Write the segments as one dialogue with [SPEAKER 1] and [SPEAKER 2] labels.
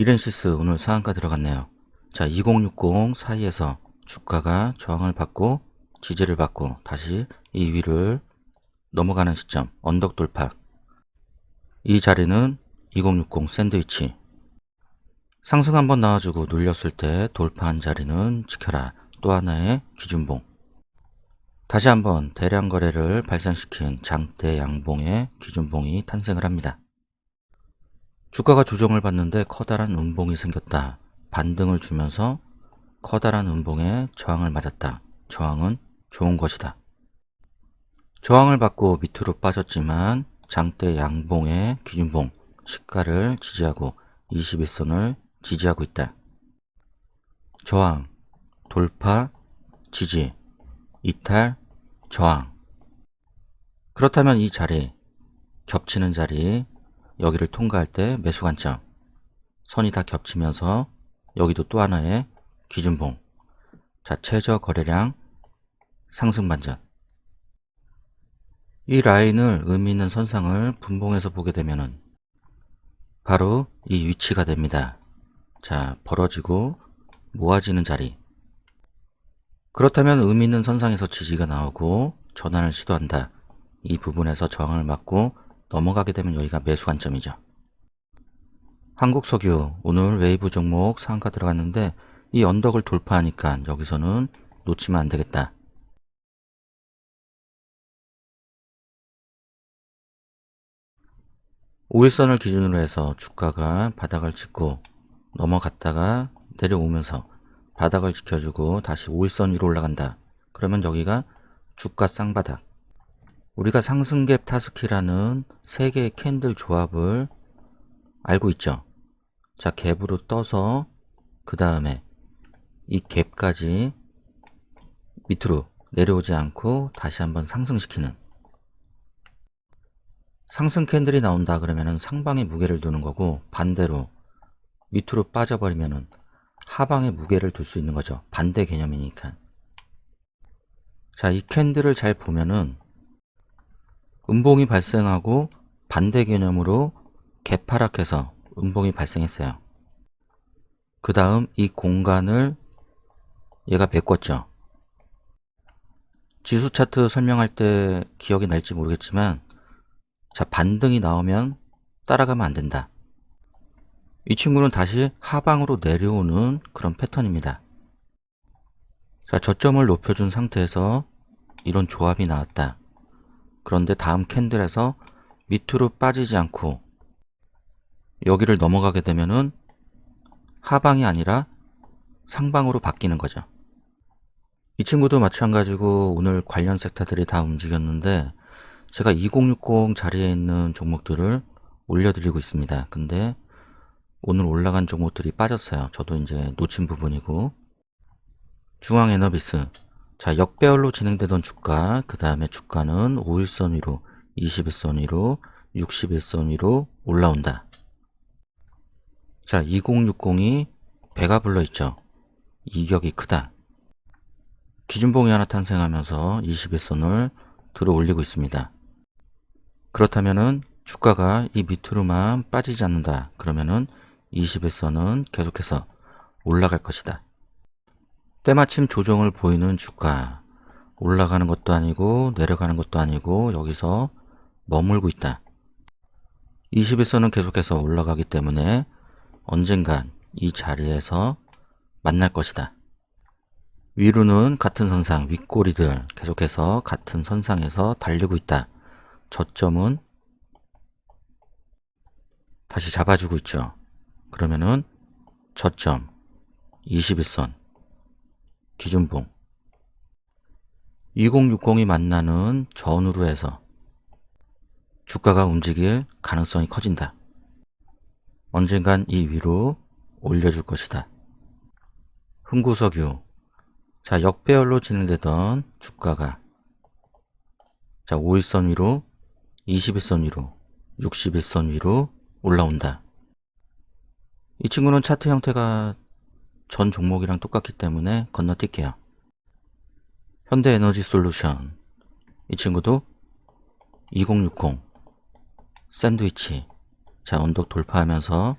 [SPEAKER 1] 이렌시스 오늘 상한가 들어갔네요. 자, 2060 사이에서 주가가 저항을 받고 지지를 받고 다시 이 위를 넘어가는 시점 언덕 돌파. 이 자리는 2060 샌드위치. 상승 한번 나와주고 눌렸을 때 돌파한 자리는 지켜라. 또 하나의 기준봉. 다시 한번 대량 거래를 발생시킨 장대 양봉의 기준봉이 탄생을 합니다. 주가가 조정을 받는데 커다란 음봉이 생겼다. 반등을 주면서 커다란 음봉에 저항을 맞았다. 저항은 좋은 것이다. 저항을 받고 밑으로 빠졌지만 장대 양봉의 기준봉 시가를 지지하고 21선을 지지하고 있다. 저항, 돌파, 지지, 이탈, 저항. 그렇다면 이 자리, 겹치는 자리, 여기를 통과할 때 매수 관점. 선이 다 겹치면서 여기도 또 하나의 기준봉. 자, 최저 거래량 상승 반전. 이 라인을 의미 있는 선상을 분봉해서 보게 되면은 바로 이 위치가 됩니다. 자, 벌어지고 모아지는 자리. 그렇다면 의미 있는 선상에서 지지가 나오고 전환을 시도한다. 이 부분에서 저항을 맞고 넘어가게 되면 여기가 매수 관점이죠. 한국석유 오늘 웨이브 종목 상한가 들어갔는데 이 언덕을 돌파하니까 여기서는 놓치면 안 되겠다. 오일선을 기준으로 해서 주가가 바닥을 짚고 넘어갔다가 내려오면서 바닥을 지켜주고 다시 5일선 위로 올라간다. 그러면 여기가 주가 쌍바닥. 우리가 상승갭 타스키라는 세 개의 캔들 조합을 알고 있죠. 자, 갭으로 떠서 그 다음에 이 갭까지 밑으로 내려오지 않고 다시 한번 상승시키는 상승 캔들이 나온다 그러면은 상방에 무게를 두는 거고 반대로 밑으로 빠져버리면은 하방에 무게를 둘 수 있는 거죠. 반대 개념이니까. 자, 이 캔들을 잘 보면은 음봉이 발생하고 반대 개념으로 개파락해서 음봉이 발생했어요. 그 다음 이 공간을 얘가 메꿨죠. 지수 차트 설명할 때 기억이 날지 모르겠지만 자, 반등이 나오면 따라가면 안 된다. 이 친구는 다시 하방으로 내려오는 그런 패턴입니다. 자, 저점을 높여준 상태에서 이런 조합이 나왔다. 그런데 다음 캔들에서 밑으로 빠지지 않고 여기를 넘어가게 되면은 하방이 아니라 상방으로 바뀌는 거죠. 이 친구도 마찬가지고 오늘 관련 섹터들이 다 움직였는데 제가 2060 자리에 있는 종목들을 올려드리고 있습니다. 근데 오늘 올라간 종목들이 빠졌어요. 저도 이제 놓친 부분이고 중앙에너비스 자 역배열로 진행되던 주가 그 다음에 주가는 5일선 위로 21선 위로 61선 위로 올라온다. 자 2060이 배가 불러 있죠. 이격이 크다. 기준봉이 하나 탄생하면서 21선을 들어 올리고 있습니다. 그렇다면은 주가가 이 밑으로만 빠지지 않는다. 그러면은 21선은 계속해서 올라갈 것이다. 때마침 조정을 보이는 주가 올라가는 것도 아니고 내려가는 것도 아니고 여기서 머물고 있다. 21선은 계속해서 올라가기 때문에 언젠간 이 자리에서 만날 것이다. 위로는 같은 선상, 윗꼬리들 계속해서 같은 선상에서 달리고 있다. 저점은 다시 잡아주고 있죠. 그러면은 저점 21선 기준봉 2060이 만나는 전후로 해서 주가가 움직일 가능성이 커진다. 언젠간 이 위로 올려줄 것이다. 흥구석유 자 역배열로 진행되던 주가가 자 5일선 위로 21선 위로 61선 위로 올라온다. 이 친구는 차트 형태가 전 종목이랑 똑같기 때문에 건너뛸게요. 현대에너지 솔루션 이 친구도 2060 샌드위치 자 언덕 돌파하면서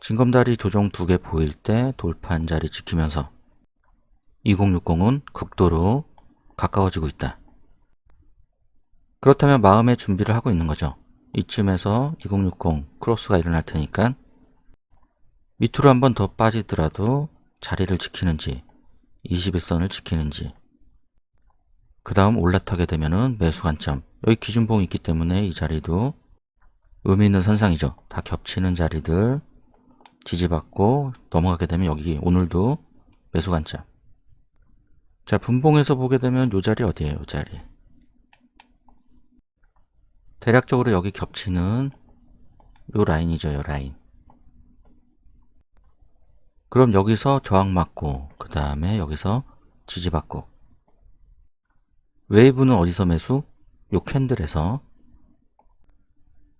[SPEAKER 1] 징검다리 조정 두 개 보일 때 돌파한 자리 지키면서 2060은 극도로 가까워지고 있다. 그렇다면 마음의 준비를 하고 있는 거죠. 이쯤에서 2060 크로스가 일어날 테니까 밑으로 한 번 더 빠지더라도 자리를 지키는지 21선을 지키는지 그 다음 올라타게 되면은 매수 관점 여기 기준봉이 있기 때문에 이 자리도 의미 있는 선상이죠. 다 겹치는 자리들 지지받고 넘어가게 되면 여기 오늘도 매수 관점 자 분봉에서 보게 되면 요 자리 어디에요? 요 자리 대략적으로 여기 겹치는 요 라인이죠. 요 라인 그럼 여기서 저항 맞고 그 다음에 여기서 지지받고 웨이브는 어디서 매수? 요 캔들에서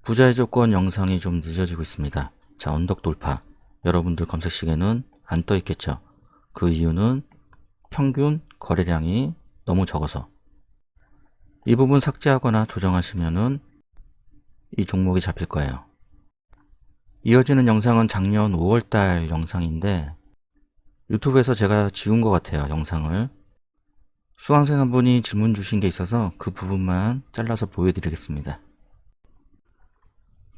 [SPEAKER 1] 부자의 조건 영상이 좀 늦어지고 있습니다. 자 언덕 돌파 여러분들 검색시계는 안 떠 있겠죠. 그 이유는 평균 거래량이 너무 적어서 이 부분 삭제하거나 조정하시면은 이 종목이 잡힐 거예요. 이어지는 영상은 작년 5월달 영상인데 유튜브에서 제가 지운 것 같아요 영상을. 수강생 한 분이 질문 주신 게 있어서 그 부분만 잘라서 보여드리겠습니다.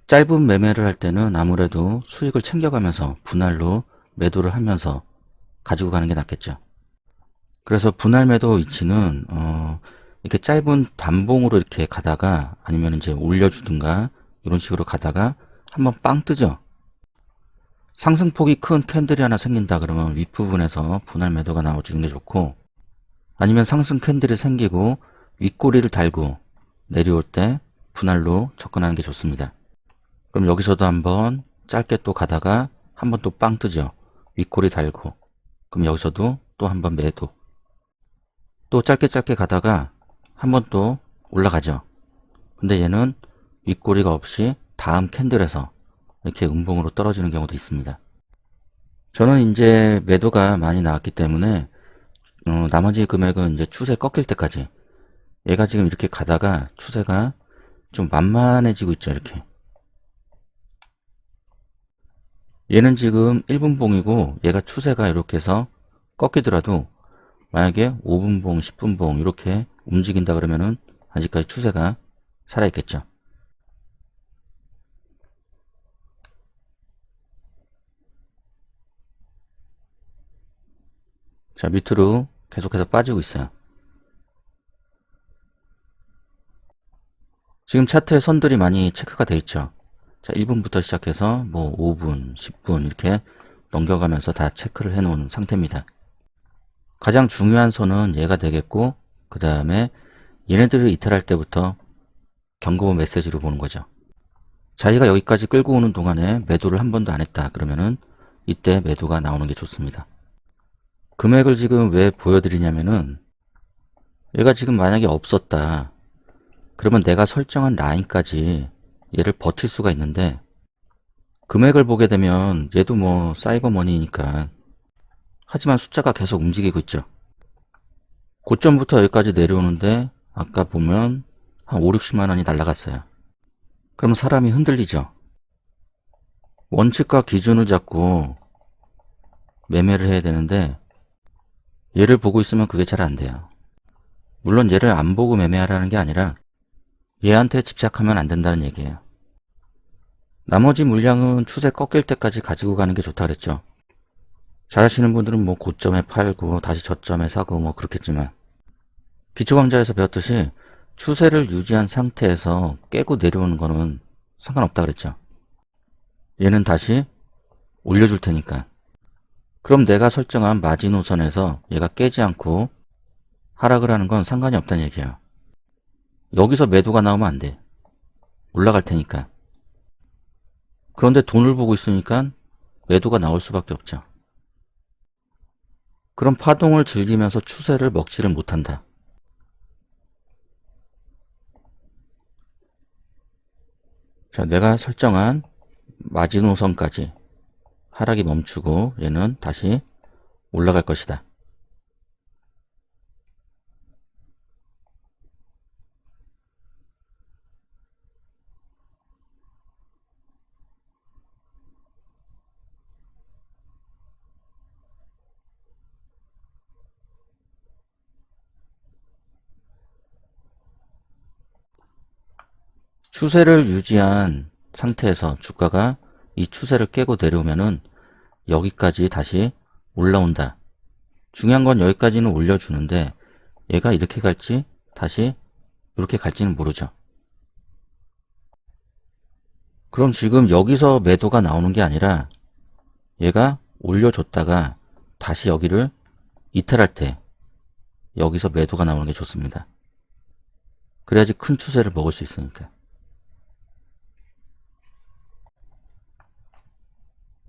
[SPEAKER 1] 짧은 매매를 할 때는 아무래도 수익을 챙겨가면서 분할로 매도를 하면서 가지고 가는 게 낫겠죠. 그래서 분할 매도 위치는 어 이렇게 짧은 단봉으로 이렇게 가다가 아니면 이제 올려주든가 이런 식으로 가다가 한번 빵 뜨죠. 상승폭이 큰 캔들이 하나 생긴다 그러면 윗부분에서 분할 매도가 나와주는 게 좋고 아니면 상승 캔들이 생기고 윗꼬리를 달고 내려올 때 분할로 접근하는 게 좋습니다. 그럼 여기서도 한번 짧게 또 가다가 한번 또 빵 뜨죠. 윗꼬리 달고 그럼 여기서도 또 한번 매도 또 짧게 짧게 가다가 한번 또 올라가죠. 근데 얘는 윗꼬리가 없이 다음 캔들에서 이렇게 음봉으로 떨어지는 경우도 있습니다. 저는 이제 매도가 많이 나왔기 때문에 어, 나머지 금액은 이제 추세 꺾일 때까지 얘가 지금 이렇게 가다가 추세가 좀 만만해지고 있죠 이렇게 얘는 지금 1분봉이고 얘가 추세가 이렇게 해서 꺾이더라도 만약에 5분봉, 10분봉 이렇게 움직인다 그러면은 아직까지 추세가 살아있겠죠. 자, 밑으로 계속해서 빠지고 있어요. 지금 차트에 선들이 많이 체크가 되어 있죠. 자, 1분부터 시작해서 뭐 5분, 10분 이렇게 넘겨가면서 다 체크를 해 놓은 상태입니다. 가장 중요한 선은 얘가 되겠고 그 다음에 얘네들을 이탈할 때부터 경고 메시지로 보는 거죠. 자기가 여기까지 끌고 오는 동안에 매도를 한 번도 안 했다 그러면은 이때 매도가 나오는 게 좋습니다. 금액을 지금 왜 보여드리냐면은 얘가 지금 만약에 없었다. 그러면 내가 설정한 라인까지 얘를 버틸 수가 있는데 금액을 보게 되면 얘도 뭐 사이버머니니까 하지만 숫자가 계속 움직이고 있죠. 고점부터 여기까지 내려오는데 아까 보면 한 5, 60만 원이 날라갔어요. 그럼 사람이 흔들리죠. 원칙과 기준을 잡고 매매를 해야 되는데 얘를 보고 있으면 그게 잘 안 돼요. 물론 얘를 안 보고 매매하라는 게 아니라 얘한테 집착하면 안 된다는 얘기예요. 나머지 물량은 추세 꺾일 때까지 가지고 가는 게 좋다 그랬죠. 잘하시는 분들은 뭐 고점에 팔고 다시 저점에 사고 뭐 그렇겠지만 기초강좌에서 배웠듯이 추세를 유지한 상태에서 깨고 내려오는 거는 상관없다 그랬죠. 얘는 다시 올려줄 테니까 그럼 내가 설정한 마지노선에서 얘가 깨지 않고 하락을 하는 건 상관이 없다는 얘기야. 여기서 매도가 나오면 안 돼. 올라갈 테니까. 그런데 돈을 보고 있으니까 매도가 나올 수밖에 없죠. 그럼 파동을 즐기면서 추세를 먹지를 못한다. 자, 내가 설정한 마지노선까지 하락이 멈추고 얘는 다시 올라갈 것이다. 추세를 유지한 상태에서 주가가 이 추세를 깨고 내려오면은 여기까지 다시 올라온다. 중요한 건 여기까지는 올려주는데 얘가 이렇게 갈지 다시 이렇게 갈지는 모르죠. 그럼 지금 여기서 매도가 나오는 게 아니라 얘가 올려줬다가 다시 여기를 이탈할 때 여기서 매도가 나오는 게 좋습니다. 그래야지 큰 추세를 먹을 수 있으니까.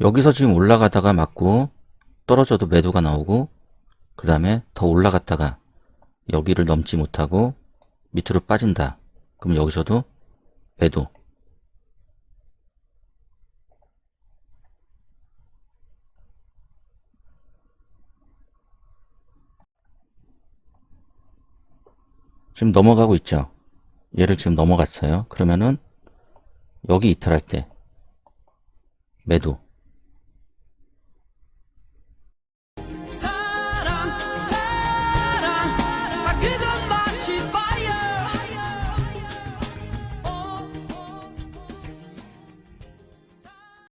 [SPEAKER 1] 여기서 지금 올라가다가 맞고 떨어져도 매도가 나오고 그 다음에 더 올라갔다가 여기를 넘지 못하고 밑으로 빠진다. 그럼 여기서도 매도. 지금 넘어가고 있죠. 얘를 지금 넘어갔어요. 그러면은 여기 이탈할 때 매도.